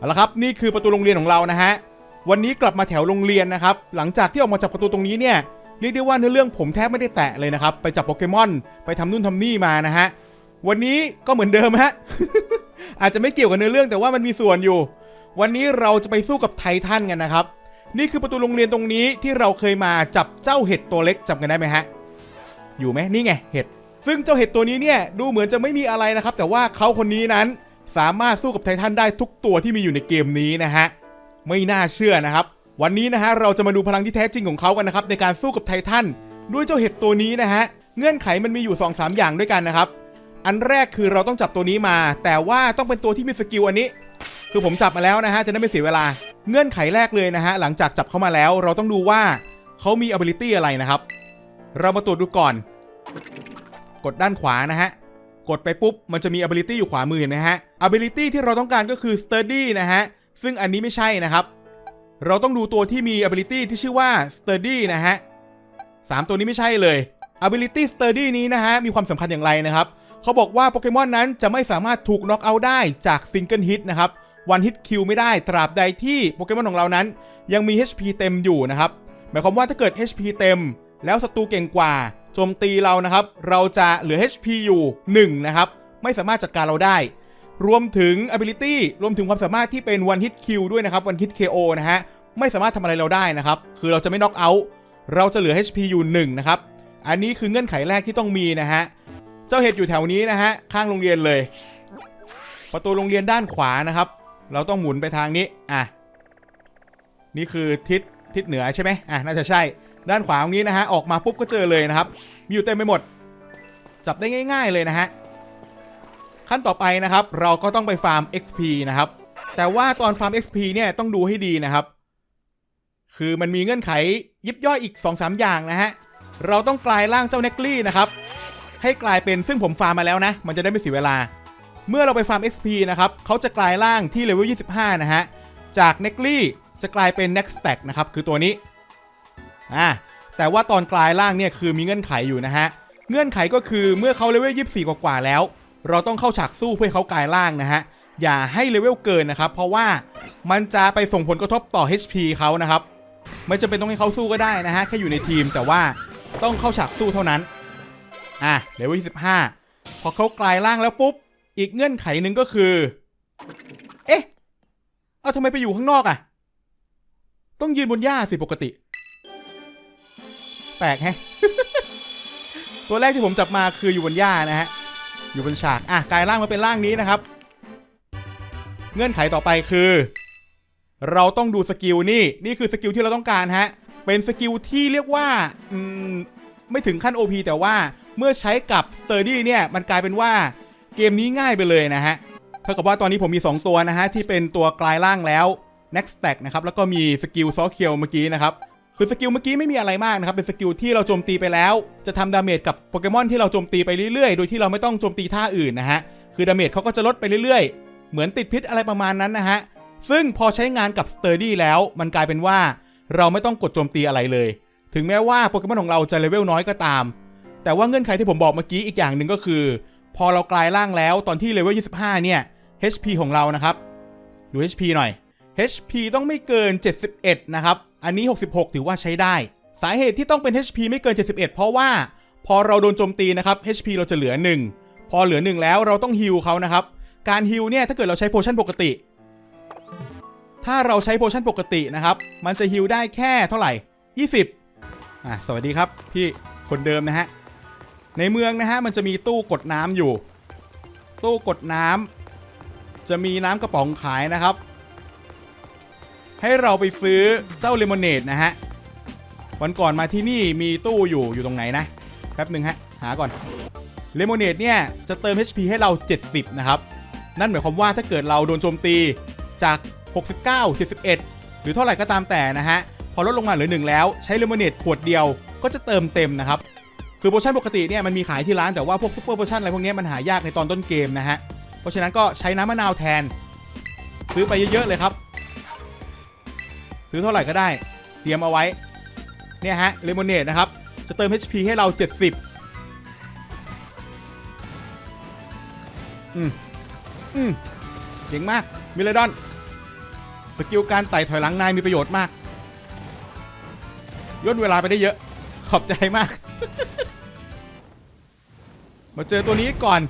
เอาละครับนี่คือประตูโรงเรียนของเรานะฮะวันนี้กลับมาแถวโรงเรียนนะครับ หลังจากที่ออกมาจากประตูตรงนี้เนี่ยเรียกได้ว่าเนื้อเรื่องผมแทบไม่ได้แตะเลยนะครับ ไปจับโปเกมอนไปทำนู่นทำนี่มานะฮะวันนี้ก็เหมือนเดิมฮะอาจจะไม่เกี่ยวกับเนื้อเรื่องแต่ว่ามันมีส่วนอยู่ วันนี้เราจะไปสู้กับไททันกันนะครับ นี่คือประตูโรงเรียนตรงนี้ที่เราเคยมาจับเจ้าเห็ดตัวเล็กจำกันได้ไหมฮะอยู่ไหมนี่ไงเห็ดซึ่งเจ้าเห็ดตัวนี้เนี่ยดูเหมือนจะไม่มีอะไรนะครับ แต่ว่าเขาคนนี้นั้น สามารถสู้กับไททันได้ทุกตัวที่มีอยู่ในเกมนี้นะฮะ ไม่น่าเชื่อนะครับ วันนี้นะฮะเราจะมาดูพลังที่แท้จริงของเขากันนะครับในการสู้กับไททันด้วยเจ้าเห็ดตัวนี้นะฮะ เงื่อนไขมันมีอยู่ 2-3อย่างด้วยกันนะครับ อันแรกคือเราต้องจับตัวนี้มา แต่ว่าต้องเป็นตัวที่มีสกิลอันนี้ คือผมจับมาแล้วนะฮะจะได้ไม่เสียเวลา เงื่อนไขแรกเลยนะฮะหลังจากจับเข้ามาแล้ว เราต้องดูว่าเขามี ability อะไรนะครับ เรามาตรวจดูก่อน กดด้านขวานะฮะ กดไปปุ๊บ มันจะมี ability อยู่ขวามือนะฮะ ability ที่เราต้องการก็คือ sturdy นะฮะ ซึ่งอันนี้ไม่ใช่นะครับ เราต้องดูตัวที่มี ability ที่ชื่อว่า sturdy นะฮะสามตัวนี้ไม่ใช่เลย ability sturdy นี้นะฮะ มีความสำคัญอย่างไรนะครับ เขาบอกว่าโปเกมอนนั้นจะไม่สามารถถูกน็อกเอาได้จาก single hit นะครับ one hit kill ไม่ได้ตราบใดที่โปเกมอนของเรานั้น ยังมี HP เต็มอยู่นะครับ หมายความว่าถ้าเกิด HP เต็ม แล้วศัตรูเก่งกว่า โจมตีเรานะครับ เราจะเหลือ HP อยู่1นะครับ ไม่สามารถจัดการเราได้ รวมถึง ability รวมถึงความสามารถที่เป็น one hit kill ด้วยนะครับ one hit KO นะฮะ ไม่สามารถทำอะไรเราได้นะครับ คือเราจะไม่ knock out เราจะเหลือ HP อยู่1นะครับ อันนี้คือเงื่อนไขแรกที่ต้องมีนะฮะ เจ้าเห็ดอยู่แถวนี้นะฮะ ข้างโรงเรียนเลย ประตูโรงเรียนด้านขวานะครับ เราต้องหมุนไปทางนี้ อะ นี่คือทิศทิศเหนือใช่ไหมอะ น่าจะใช่ ด้านขวาตรงนี้นะฮะออกมาปุ๊บก็เจอเลยนะครับ มีอยู่เต็มไปหมด จับได้ง่าย ๆเลยนะฮะขั้นต่อไปนะครับ เราก็ต้องไปฟาร์ม XP นะครับ แต่ว่าตอนฟาร์ม XP เนี่ยต้องดูให้ดีนะครับ คือมันมีเงื่อนไขยิบย่อยอีก 2-3 อย่างนะฮะเราต้องกลายร่างเจ้าเนกลี่นะครับให้กลายเป็นซึ่งผมฟาร์มมาแล้วนะ มันจะได้ไม่เสียเวลา เมื่อเราไปฟาร์ม XP นะครับเขาจะกลายร่างที่เลเวล 25 นะฮะ จากเนกลี่จะกลายเป็น Next Stack นะครับ คือตัวนี้ อ่าแต่ว่าตอนกลายร่างเนี่ยคือมีเงื่อนไขอยู่นะฮะ เงื่อนไขก็คือเมื่อเขาเลเวล24 กว่าๆแล้ว เราต้องเข้าฉากสู้เพื่อเขากลายร่างนะฮะ อย่าให้เลเวลเกินนะครับ เพราะว่ามันจะไปส่งผลกระทบต่อ HP เขานะครับ ไม่จำเป็นต้องให้เขาสู้ก็ได้นะฮะ แค่อยู่ในทีมแต่ว่าต้องเข้าฉากสู้เท่านั้น อะเลเวล25 พอเขากลายร่างแล้วปุ๊บ อีกเงื่อนไขหนึ่งก็คือ เอ๊ะ เอาทำไมไปอยู่ข้างนอกอะ่ะ ต้องยืนบนหญ้าสิปกติ แปลกแฮะ ตัวแรกที่ผมจับมาคืออยู่บนหญ้านะฮะ อยู่บนฉาก อะกลายร่างมาเป็นร่างนี้นะครับ เงื่อนไขต่อไปคือ เราต้องดูสกิลนี่ นี่คือสกิลที่เราต้องการฮะ เป็นสกิลที่เรียกว่า อืม ไม่ถึงขั้น OP แต่ว่าเมื่อใช้กับ Sturdy เนี่ย มันกลายเป็นว่าเกมนี้ง่ายไปเลยนะฮะ เท่ากับว่าตอนนี้ผมมี 2 ตัวนะฮะ ที่เป็นตัวกลายร่างแล้ว Next Stack นะครับ แล้วก็มีสกิลซอเคียวเมื่อกี้นะครับ คือสกิลเมื่อกี้ไม่มีอะไรมากนะครับ เป็นสกิลที่เราโจมตีไปแล้ว จะทำดาเมจกับโปเกมอนที่เราโจมตีไปเรื่อยๆ โดยที่เราไม่ต้องโจมตีท่าอื่นนะฮะ คือดาเมจเขาก็จะลดไปเรื่อยๆ เหมือนติดพิษอะไรประมาณนั้นนะฮะ ซึ่งพอใช้งานกับ Sturdy แล้ว มันกลายเป็นว่าเราไม่ต้องกดโจมตีอะไรเลย ถึงแม้ว่าโปเกมอนของเราจะเลเวลน้อยก็ตาม แต่ว่าเงื่อนไขที่ผมบอกเมื่อกี้อีกอย่างหนึ่งก็คือ พอเรากลายร่างแล้วตอนที่เลเวล 25 เนี่ย HP ของเรานะครับ ดู HP หน่อย HP ต้องไม่เกิน 71 นะครับ อันนี้ 66 ถือว่าใช้ได้ สาเหตุที่ต้องเป็น HP ไม่เกิน 71 เพราะว่าพอเราโดนโจมตีนะครับ HP เราจะเหลือ 1 พอเหลือ 1 แล้วเราต้องฮิลเขานะครับ การฮิลเนี่ยถ้าเกิดเราใช้โพชั่นปกติ ถ้าเราใช้โพชั่นปกตินะครับ มันจะฮิลได้แค่เท่าไหร่ 20อะสวัสดีครับพี่คนเดิมนะฮะ ในเมืองนะฮะมันจะมีตู้กดน้ำอยู่ ตู้กดน้ำจะมีน้ำกระป๋องขายนะครับ ให้เราไปซื้อเจ้าเลมอนเนดนะฮะ วันก่อนมาที่นี่มีตู้อยู่อยู่ตรงไหนนะ แป๊บหนึ่งฮะ หาก่อน เลมอนเนดเนี่ย จะเติม HP ให้เรา 70 นะครับ นั่นหมายความว่าถ้าเกิดเราโดนโจมตีจาก 69 71 หรือเท่าไหร่ก็ตามแต่นะฮะ พอลดลงมาเหลือ1แล้วใช้เลมอนเนดขวดเดียวก็จะเติมเต็มนะครับ คือโปรชั่นปกติเนี่ยมันมีขายที่ร้านแต่ว่าพวกซุปเปอร์โปรชั่นอะไรพวกนี้มันหายากในตอนต้นเกมนะฮะ เพราะฉะนั้นก็ใช้น้ำมะนาวแทนซื้อไปเยอะๆเลยครับ ซื้อเท่าไหร่ก็ได้ เตรียมเอาไว้ เนี่ยฮะเลมอนเนดนะครับ จะเติม HP ให้เรา 70 อืม อืมเก่งมาก มิเลดอน สกิลการไต่ถอยหลังนายมีประโยชน์มาก ย่นเวลาไปได้เยอะ ขอบใจมาก มาเจอตัวนี้ก่อน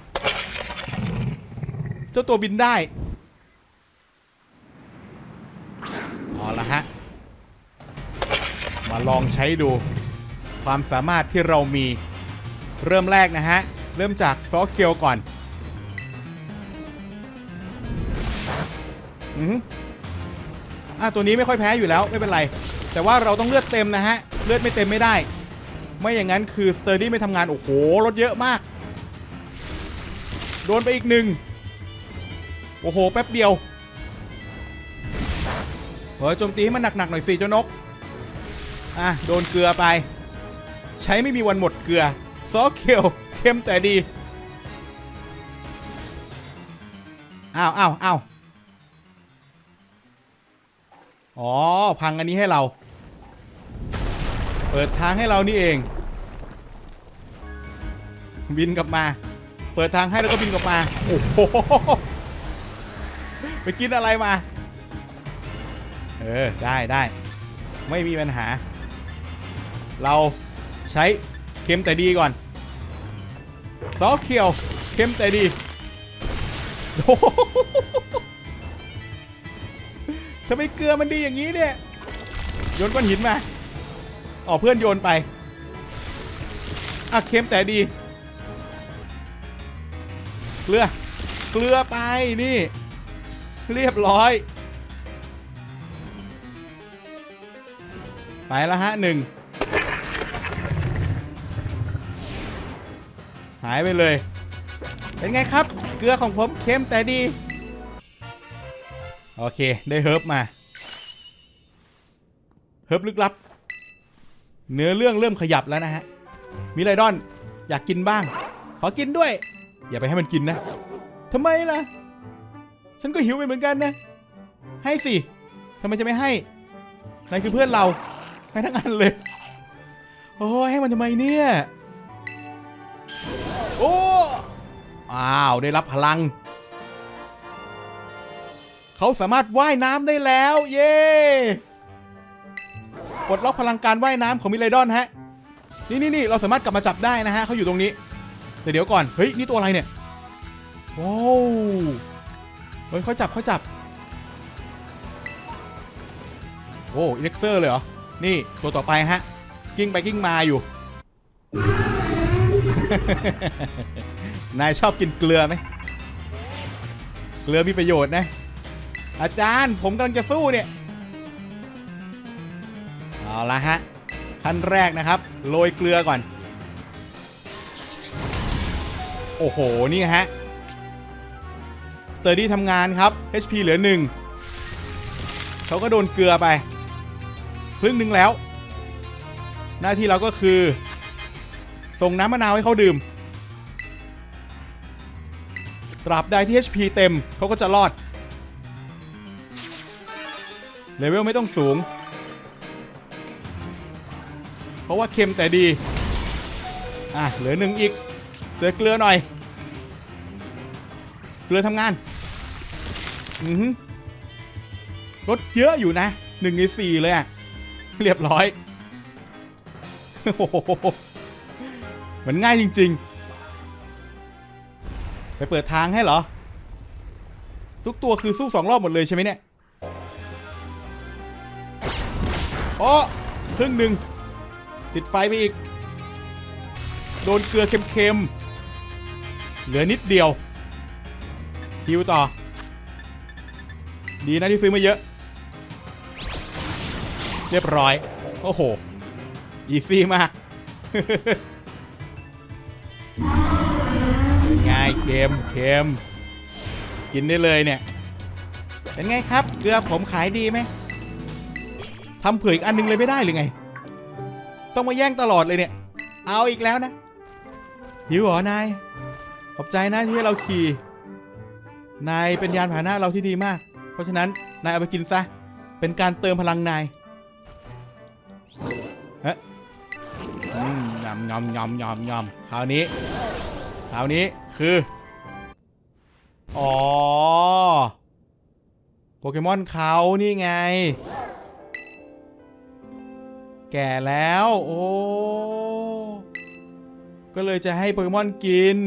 เจ้าตัวบินได้ เอาละฮะ มา ลองใช้ดู ความสามารถที่เรามีเริ่มแรกนะฮะ เริ่มจากซอเคียวก่อนอือออะตัวนี้ไม่ค่อยแพ้อยู่แล้วไม่เป็นไร แต่ว่าเราต้องเลือดเต็มนะฮะ เลือดไม่เต็มไม่ได้ ไม่อย่างนั้นคือสเตอร์ดี้ไม่ทำงาน โอ้โหลดเยอะมาก โดนไปอีกหนึ่งโอ้โห แป๊บเดียวเฮ้ยโจมตีให้มันหนักๆหน่อยสิเจ้านก อะโดนเกลือไป ใช้ไม่มีวันหมดเกลือ ซอสเคียวเค็มแต่ดีอ้าวอ้าวอ้าวอ๋อ พังอันนี้ให้เรา เปิดทางให้เรานี่เอง บินกลับมา เปิดทางให้แล้วก็บินกลับมา โอ้โห ไปกินอะไรมา เออ ได้ได้ ไม่มีปัญหา เราใช้เค็มแต่ดีก่อนซอเขียวเค็มแต่ดีโอ้โหทำไมเกลือมันดีอย่างนี้เนี่ยโยนก้อนหินมาอ๋อเพื่อนโยนไปอะเค็มแต่ดี เกลือ เกลือไปนี่ เรียบร้อย ไปแล้วฮะหนึ่งายไปเลย เป็นไงครับ เกลือของผมเค็มแต่ดี โอเค ได้เฮิร์บมา เฮิร์บลึกลับ เนื้อเรื่องเริ่มขยับแล้วนะฮะ มิไรดอน อยากกินบ้าง ขอกินด้วย อย่าไปให้มันกินนะทำไมล่ะ ฉันก็หิวไปเหมือนกันนะ ให้สิทำไมจะไม่ให้ นายคือเพื่อนเราให้ทั้งอันเลย โอ้ให้มันทำไมเนี่ย โอ้อ้าว ได้รับพลัง เขาสามารถว่ายน้ำได้แล้ว เย้ปลดล็อกพลังการว่ายน้ำของมิไรดอนฮะ นี่นี่นี่เราสามารถกลับมาจับได้นะฮะเขาอยู่ตรงนี้แต่เดี๋ยวก่อน เฮ้ย นี่ตัวอะไรเนี่ยว้าวเฮ้ยเขาจับเขาจับโอ้อิเล็กเซอร์เลยเหรอ นี่ตัวต่อไปฮะ กิ้งไปกิ้งมาอยู่ นายชอบกินเกลือไหม เกลือมีประโยชน์นะ อาจารย์ผมกำลังจะสู้เนี่ย เอาละฮะ ขั้นแรกนะครับ โรยเกลือก่อน โอ้โห นี่ฮะเตอร์ดี้ทำงานครับ HP เหลือหนึ่งเขาก็โดนเกลือไป ครึ่งหนึ่งแล้ว หน้าที่เราก็คือ ส่งน้ำมะนาวให้เขาดื่ม ตราบใดที่ HP เต็มเขาก็จะรอด เลเวลไม่ต้องสูง เพราะว่าเค็มแต่ดี อะ เหลือหนึ่งอีก เจอเกลือหน่อย เกลือทำงาน อือหือลดเยอะอยู่นะหนึ่งในสี่เลยอะเรียบร้อยโอ้โห มันง่ายจริง ๆ ไปเปิดทางให้เหรอ ทุกตัวคือสู้สองรอบหมดเลยใช่ไหมเนี่ยโอ้ครึ่งหนึ่งติดไฟไปอีก โดนเกลือเค็มๆ เหลือนิดเดียวฮิวต่อ ดีนะที่ซื้อมาเยอะ เรียบร้อย โอ้โห อีซี่มาก เป็นไงเค็มเค็มกินได้เลยเนี่ย เป็นไงครับ เกลือผมขายดีไหมทำเผื่ออีกอันนึงเลยไม่ได้หรือไง ต้องมาแย่งตลอดเลยเนี่ย เอาอีกแล้วนะหิวเหรอนายขอบใจนะที่ให้เราขี่ นายเป็นยานพาหนะเราที่ดีมาก เพราะฉะนั้นนายเอาไปกินซะ เป็นการเติมพลังนายเฮ้ ยอมยำยำยำยำยำคราวนี้คราวนี้คือ อ๋อ โปเกมอนเขานี่ไง แก่แล้ว โอ้ ก็เลยจะให้โปเกมอนกิน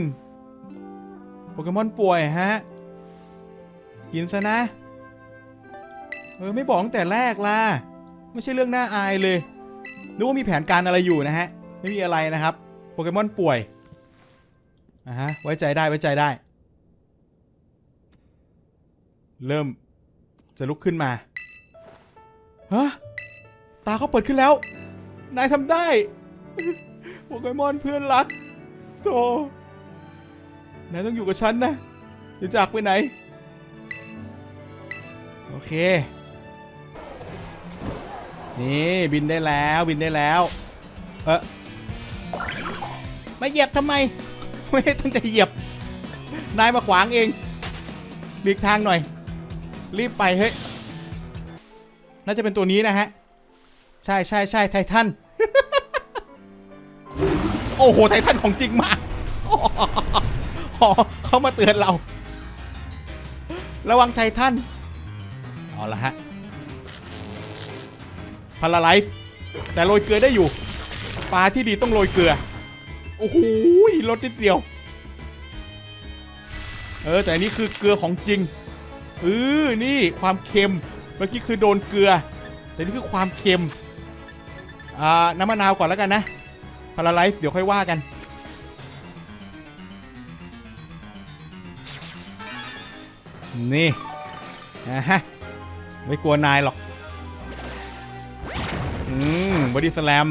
โปเกมอนป่วยฮะ กินซะนะ เออ ไม่บอกตั้งแต่แรกล่ะ ไม่ใช่เรื่องน่าอายเลยนึกว่ามีแผนการอะไรอยู่นะฮะ ไม่มีอะไรนะครับ โปเกมอนป่วยอะฮะไว้ใจได้ไว้ใจได้ เริ่มจะลุกขึ้นมาฮะตาเขาเปิดขึ้นแล้ว นายทำได้โปเกมอนเพื่อนรักโตนายต้องอยู่กับฉันนะอย่าจากไปไหน โอเค นี่บินได้แล้วบินได้แล้ว เออ มาเหยียบทำไม ไม่ได้ตั้งใจเหยียบ นายมาขวางเองหลีกทางหน่อย รีบไปเฮ้ย น่าจะเป็นตัวนี้นะฮะ ใช่ใช่ใช่ไททัน โอ้โห ไททันของจริงมาเขามาเตือนเรา ระวังไททัน เอาละฮะพาราไลฟ์แต่โรยเกลือได้อยู่ ปลาที่ดีต้องโรยเกลือ อ้โหลดนิดเดียว เออแต่อันนี้คือเกลือของจริงเออนี่ความเค็ม เมื่อกี้คือโดนเกลือ แต่นี่คือความเค็ม อ่า น้ำมะนาวก่อนแล้วกันนะพาราไลฟ์เดี๋ยวค่อยว่ากัน นี่นะฮะ ไม่กลัวนายหรอก อืมบอดี้สแลม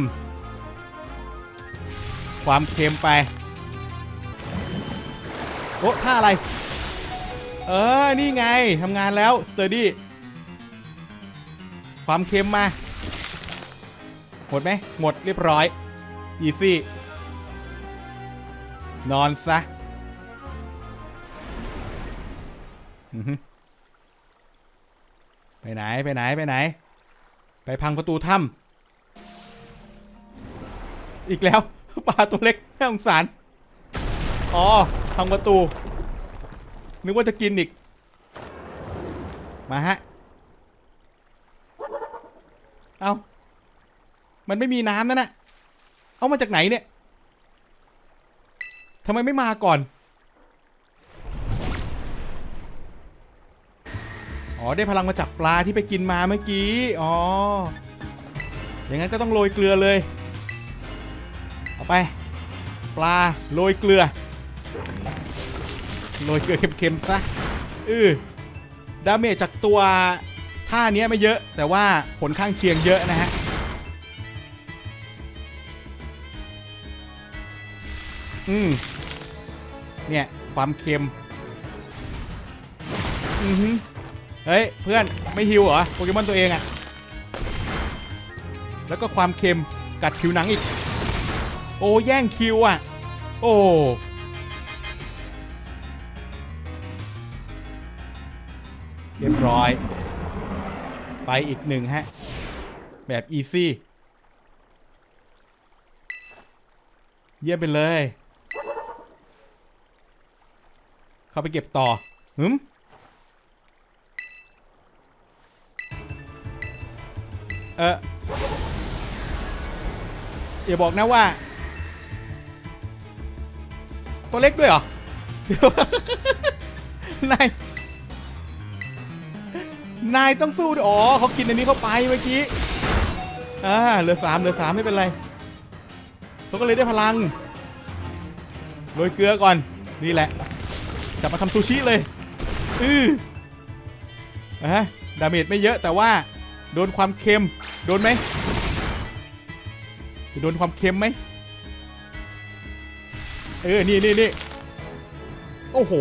ความเค็มไป โอ้ท่าอะไร เออ นี่ไงทำงานแล้วสเตอร์ดี้ ความเค็มมา หมดไหม หมดเรียบร้อย อีซี่ นอนซะอือฮึไปไหน ไปไหน ไปไหน ไปพังประตูถ้ำอีกแล้ว ปลาตัวเล็กน่าสงสาร อ๋อพังประตู นึกว่าจะกินอีก มาฮะ เอามันไม่มีน้ำนั่นน่ะเอามาจากไหนเนี่ยทำไมไม่มาก่อน อ๋อ ได้พลังมาจากปลาที่ไปกินมาเมื่อกี้ อ๋อ อย่างนั้นก็ต้องโรยเกลือเลย ไปปลาโรยเกลือโรยเกลือเค็มๆซะอือดาเมจจากตัวท่าเนี้ยไม่เยอะ แต่ว่าผลข้างเคียงเยอะนะฮะอืมเนี่ยความเค็มอือฮึเฮ้ยเพื่อนไม่ฮิวเหรอโปเกมอนตัวเองอะแล้วก็ความเค็มกัดผิวหนังอีก โอ้แย่งคิวอะโอ้เรียบร้อย ไปอีกหนึ่งฮะ แบบอีซี่ เยี่ยมไปเลย เข้าไปเก็บต่อหืมเอออย่าบอกนะว่า ตัวเล็กด้วยเหรอ นาย นายต้องสู้ด้วยอ๋อเขากินอันนี้เข้าไปเมื่อกี้ อ่า เหลือสามเหลือสามไม่เป็นไรเขาก็เลยได้พลัง โรยเกลือก่อน นี่แหละจับมาทำซูชิเลย อืออะดาเมจไม่เยอะแต่ว่า โดนความเค็ม โดนไหม โดนความเค็มไหม เออ นี่นี่นี่โอ้โห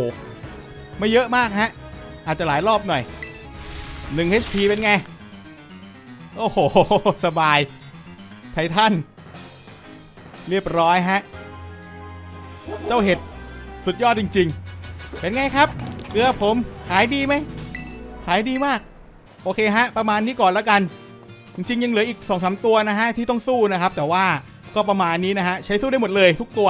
ไม่เยอะมากฮะ อาจจะหลายรอบหน่อย1 HP เป็นไง โอ้โห สบาย ไททัน เรียบร้อยฮะ เจ้าเห็ด สุดยอดจริง ๆ เป็นไงครับเกลือผม ขายดีไหม ขายดีมาก โอเคฮะ ประมาณนี้ก่อนแล้วกัน จริง ๆ ยังเหลืออีก2อสตัวนะฮะ ที่ต้องสู้นะครับ แต่ว่าก็ประมาณนี้นะฮะ ใช้สู้ได้หมดเลยทุกตัว